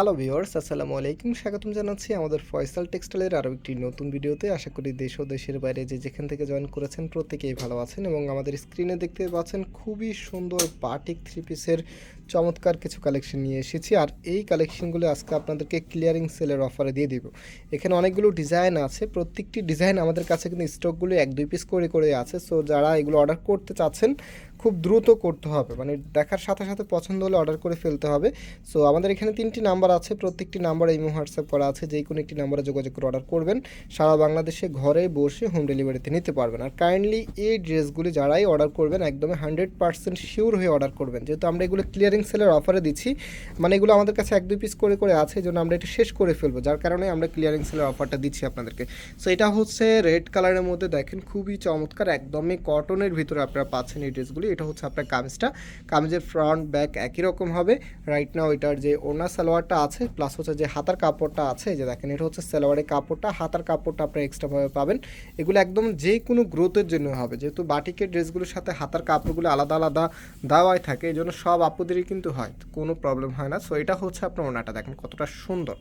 Hello viewers আসসালামু আলাইকুম। স্বাগতম জানাচ্ছি আমাদের ফয়সাল টেক্সটাইলের আরও একটি নতুন ভিডিওতে। আশা করি দেশ ও দেশের বাইরে যে যেখান থেকে জয়েন করেছেন প্রত্যেকেই ভালো আছেন এবং আমাদের স্ক্রিনে দেখতে পাচ্ছেন খুবই সুন্দর বাটিক থ্রি পিসের চমৎকার কিছু কালেকশন নিয়ে এসেছি। আর এই কালেকশনগুলো আজকে আপনাদেরকে ক্লিয়ারিং সেলের অফারে দিয়ে দিব। এখানে অনেকগুলো ডিজাইন আছে। প্রত্যেকটি ডিজাইন আমাদের কাছে কিন্তু স্টকগুলো এক, দুই পিস করে করে আছে। সো যারা এগুলো অর্ডার করতে চাচ্ছেন, খুব দ্রুত করতে হবে। মানে দেখার সাথে সাথে পছন্দ হলে অর্ডার করে ফেলতে হবে। সো আমাদের এখানে তিনটি নাম্বার আছে। প্রত্যেকটি নাম্বার ইমো হোয়াটসঅ্যাপ করা আছে। যে কোনো একটি নাম্বারে যোগাযোগ করে অর্ডার করবেন। সারা বাংলাদেশে ঘরে বসে হোম ডেলিভারিতে নিতে পারবেন। আর কাইন্ডলি এই ড্রেসগুলি যারাই অর্ডার করবেন, একদমই হান্ড্রেড পার্সেন্ট শিওর হয়ে অর্ডার করবেন। যেহেতু আমরা এগুলো ক্লিয়ারিং সেলের অফারে দিচ্ছি। মানে এগুলো আমাদের কাছে এক দুই পিস করে করে আছে, এই জন্য আমরা এটা শেষ করে ফেলব। যার কারণে আমরা ক্লিয়ারিং সেলের অফারটা দিচ্ছি আপনাদেরকে। সো এটা হচ্ছে রেড কালারের মধ্যে দেখেন, খুবই চমৎকার, একদমই কটনের ভিতরে আপনারা পাচ্ছেন এই ড্রেসগুলি এটা হচ্ছে আপনার কামিজটা। কামিজের ফ্রন্ট ব্যাক একই রকম হবে। রাইট নাও এটার যে ওনা সালোয়ারটা আছে প্লাস হচ্ছে যে হাতার কাপড়টা আছে যে দেখেন, এটা হচ্ছে সালোয়ারের কাপড়টা। হাতার কাপড়টা আপনারা এক্সট্রাভাবে পাবেন। এগুলো একদম যে কোনো গ্রোথের জন্য হবে। যেহেতু বাটিকের ড্রেসগুলোর সাথে হাতার কাপড়গুলো আলাদা আলাদা দেওয়াই থাকে, এই জন্য সব আপুদেরই কিন্তু হয় কোনো প্রবলেম হয় না। সো এটা হচ্ছে আপনার ওনাটা দেখেন কতটা সুন্দর।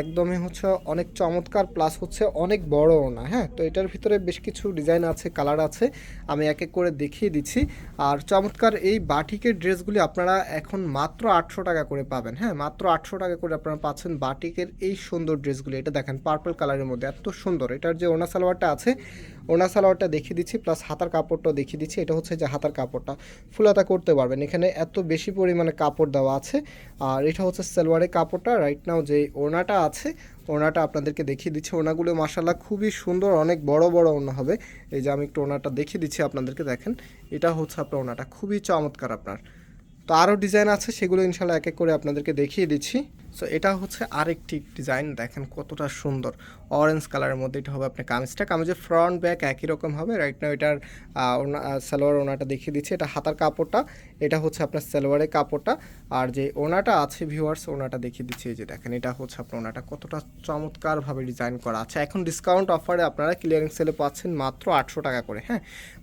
একদমই হচ্ছে অনেক চমৎকার প্লাস হচ্ছে অনেক বড় ওনা হ্যাঁ? তো এটার ভিতরে বেশ কিছু ডিজাইন আছে কালার আছে, আমি এক এক করে দেখিয়ে দিচ্ছি। আর চমৎকার এই বাটিকের ড্রেসগুলি আপনারা এখন মাত্র আটশো টাকা করে পাবেন হ্যাঁ? মাত্র আটশো টাকা করে আপনারা পাচ্ছেন বাটিকের এই সুন্দর ড্রেসগুলি। এটা দেখেন পার্পল কালারের মধ্যে, এত সুন্দর। এটার যে ওনা সালোয়ারটা আছে, ওনা সালোয়ারটা দেখিয়ে দিচ্ছি প্লাস হাতার কাপড়টাও দেখিয়ে দিচ্ছি। এটা হচ্ছে যে হাতার কাপড়টা। ফুলাতা করতে পারবেন। এখানে এত বেশি পরিমাণে কাপড় দেওয়া আছে। আর এটা হচ্ছে সালোয়ারের কাপড়টা। রাইট নাও যে ওনাটা আছে ওনাটা আপনাদেরকে দেখিয়ে দিচ্ছি। ওনাগুলো মাসাল্লাহ খুবই সুন্দর, অনেক বড় বড় ওনা হবে। এই যে আমি একটু ওনাটা দেখিয়ে দিচ্ছি আপনাদেরকে, দেখেন। এটা হচ্ছে আপনার ওনাটা খুবই চমৎকার আপনার। তো আরও ডিজাইন আছে, সেগুলো ইনশাল্লাহ এক এক করে আপনাদেরকে দেখিয়ে দিচ্ছি। সো এটা হচ্ছে আরেকটি ডিজাইন দেখেন কতটা সুন্দর। অরেঞ্জ কালারের মধ্যে এটা হবে আপনার কামিজটা। কামিজের ফ্রন্ট ব্যাক একই রকম হবে। রাইট না এটার সালোয়ার ওনাটা দেখিয়ে দিচ্ছি। এটা হাতার কাপড়টা, এটা হচ্ছে আপনার সালোয়ারের কাপড়টা। আর যে ওনাটা আছে ভিউয়ার্স ওনাটা দেখিয়ে দিচ্ছি। এই যে দেখেন, এটা হচ্ছে আপনার ওনাটা। কতটা চমৎকারভাবে ডিজাইন করা আছে। এখন ডিসকাউন্ট অফারে আপনারা ক্লিয়ারিং সেলে পাচ্ছেন মাত্র আটশো টাকা করে হ্যাঁ?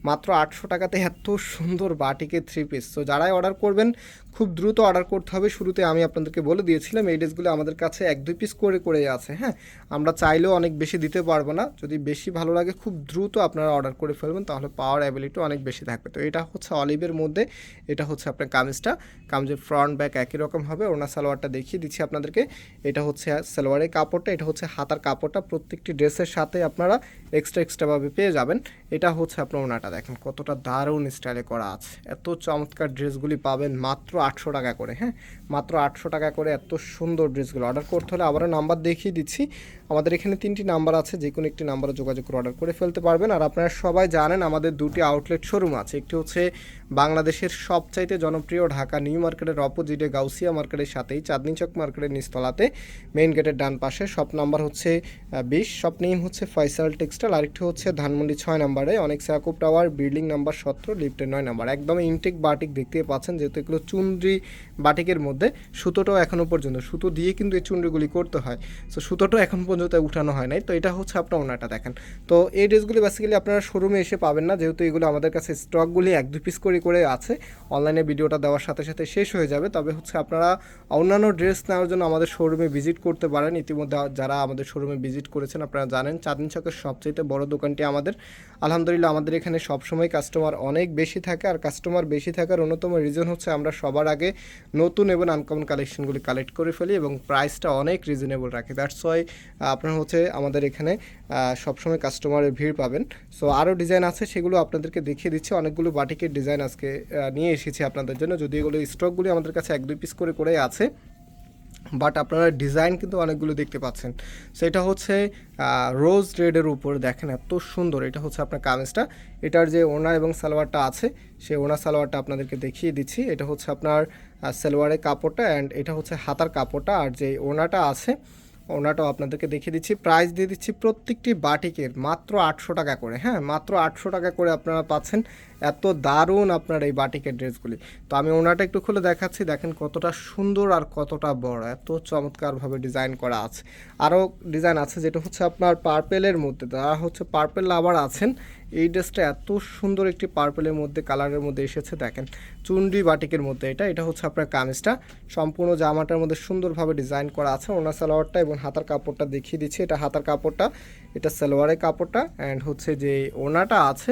মাত্র আটশো টাকাতে এত সুন্দর বাটিকে থ্রি পিস তো যারাই অর্ডার করবেন, খুব দ্রুত অর্ডার করতে হবে। শুরুতে আমি আপনাদেরকে বলে দিয়েছিলাম, এই ড্রেসগুলো আমাদের কাছে এক, দুই পিস করে করে আছে হ্যাঁ? আমরা চাইলেও অনেক বেশি দিতে পারব না। যদি বেশি ভালো লাগে, খুব দ্রুত আপনারা অর্ডার করে ফেলবেন, তাহলে পাওয়ার অ্যাবিলিটি অনেক বেশি থাকবে। তো এটা হচ্ছে অলিভের মধ্যে, এটা হচ্ছে আপনার কামিজটা। কামিজের ফ্রন্ট ব্যাক একই রকম হবে। ওনার সালোয়ারটা দেখিয়ে দিচ্ছি আপনাদেরকে। এটা হচ্ছে সালোয়ারের কাপড়টা, এটা হচ্ছে হাতার কাপড়টা। প্রত্যেকটি ড্রেসের সাথে আপনারা এক্সট্রা এক্সট্রাভাবে পেয়ে যাবেন। এটা হচ্ছে আপনার ওনাটা দেখেন কতটা দারুণ স্টাইলে করা আছে। এত চমৎকার ড্রেসগুলি পাবেন মাত্র আটশো টাকা করে হ্যাঁ? মাত্র আটশো টাকা করে, এত সুন্দর ড্রেসগুলো। অর্ডার করতে হলে আবারও নাম্বার দেখিয়ে দিচ্ছি। আমাদের এখানে তিনটি নাম্বার আছে যে কোনো একটি নাম্বারে যোগাযোগ করে অর্ডার করে ফেলতে পারবেন। আর আপনারা সবাই জানেন আমাদের দুটি আউটলেট শোরুম আছে। একটি হচ্ছে বাংলাদেশের সবচাইতে জনপ্রিয় ঢাকা নিউ মার্কেটের অপোজিটে গাউসিয়া মার্কেটের সাথেই চাঁদনি চক মার্কেটের নিচতলাতে মেইন গেটের ডান পাশে। শপ নাম্বার হচ্ছে বিশ। শপ নেম হচ্ছে ফয়সাল টেক্সটাইল আরেকটি হচ্ছে ধানমন্ডি ছয় নাম্বারে। অনেক সাকুপ টাওয়ার বিল্ডিং নাম্বার সতেরো লিফটের নয় নাম্বার। একদম ইনটেক বাটিক দেখতে পাচ্ছেন, যেহেতু এগুলো চুনরি বাটিকের মধ্যে। সুতোটাও এখনও পর্যন্ত। সুতো দিয়ে কিন্তু এই চুনরিগুলি করতে হয়। সো সুতোটা এখন পর্যন্ত উঠানো হয় নাই। তো এটা হচ্ছে আপনার ওনাটা দেখেন। তো এই ড্রেসগুলি বেসিক্যালি আপনারা শোরুমে এসে পাবেন না। যেহেতু এগুলো আমাদের কাছে স্টকগুলি এক দু পিস করে করে আছে। অনলাইনে ভিডিওটা দেওয়ার সাথে সাথে শেষ হয়ে যাবে। তবে হচ্ছে আপনারা অন্যান্য ড্রেস নেওয়ার জন্য আমাদের শোরুমে ভিজিট করতে পারেন। ইতিমধ্যে যারা আমাদের শোরুমে ভিজিট করেছেন, আপনারা জানেন, চাঁদনি চকের সবচেয়ে বড় দোকানটি আমাদের। আলহামদুলিল্লাহ, আমাদের এখানে সবসময় কাস্টমার অনেক বেশি থাকে। আর কাস্টমার বেশি থাকার অন্যতম রিজন হচ্ছে আমরা সবার আগে নতুন এবং আনকমন কালেকশনগুলি কালেক্ট করে ফেলি এবং প্রাইসটা অনেক রিজনেবল রাখি। দ্যাটস ওয়াই আপনার হচ্ছে আমাদের এখানে সবসময় কাস্টমারের ভিড় পাবেন। সো আরও ডিজাইন আছে, সেগুলো আপনাদেরকে দেখিয়ে দিচ্ছি। অনেকগুলো বাটিকের ডিজাইন আজকে নিয়ে এসেছি আপনাদের জন্য। যদি এগুলো স্টকগুলি আমাদের কাছে এক দুই পিস করে করে আছে বাট আপনারা ডিজাইন কিন্তু অনেকগুলো দেখতে পাচ্ছেন। সেটা হচ্ছে রোজ রেডের উপর দেখেন এত সুন্দর, এটা হচ্ছে আপনার কামিজটা। এটার যে ওনা এবং সালোয়ারটা আছে, সেই ওনা সালোয়ারটা আপনাদেরকে দেখিয়ে দিচ্ছি। এটা হচ্ছে আপনার সালোয়ারের কাপড়টা অ্যান্ড এটা হচ্ছে হাতার কাপড়টা। আর যে ওনাটা আছে ওনাটাও আপনাদেরকে দেখিয়ে দিচ্ছি। প্রাইস দিয়ে দিচ্ছি প্রত্যেকটি বাটিকের মাত্র আটশো টাকা করে। হ্যাঁ মাত্র আটশো টাকা করে আপনারা পাচ্ছেন। এত দারুণ আপনার এই বাটিকের ড্রেসগুলি। তো আমি ওনাটা একটু খুলে দেখাচ্ছি, দেখেন কতটা সুন্দর আর কতটা বড়, এত চমৎকারভাবে ডিজাইন করা আছে। আরও ডিজাইন আছে যেটা হচ্ছে আপনার পার্পেলের মধ্যে। যারা হচ্ছে পার্পেল আবার আছেন, এই ড্রেসটা এত সুন্দর একটি পার্পেলের মধ্যে, কালারের মধ্যে এসেছে, দেখেন। চুন্ডি বাটিকের মধ্যে এটা এটা হচ্ছে আপনার কামিজটা। সম্পূর্ণ জামাটার মধ্যে সুন্দরভাবে ডিজাইন করা আছে। ওনার সালোয়ারটা এবং হাতার কাপড়টা দেখিয়ে দিচ্ছি। এটা হাতার কাপড়টা, এটা সালোয়ারের কাপড়টা অ্যান্ড হচ্ছে যে ওনাটা আছে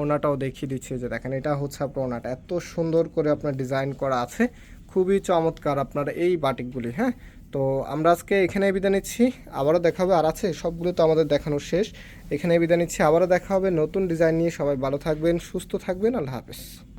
ওনাটাও দেখিয়ে দিচ্ছি যে দেখেন, এটা হচ্ছে আপনার ওনাটা। এত সুন্দর করে আপনার ডিজাইন করা আছে। খুবই চমৎকার আপনার এই বাটিকগুলি হ্যাঁ? তো আমরা আজকে এখানে বিদায় নিচ্ছি। আবারও দেখা হবে আর আছে, সবগুলো তো আমাদের দেখানো শেষ। এখানে বিদায় নিচ্ছি, আবারও দেখা হবে নতুন ডিজাইন নিয়ে। সবাই ভালো থাকবেন, সুস্থ থাকবেন। আল্লাহ হাফেজ।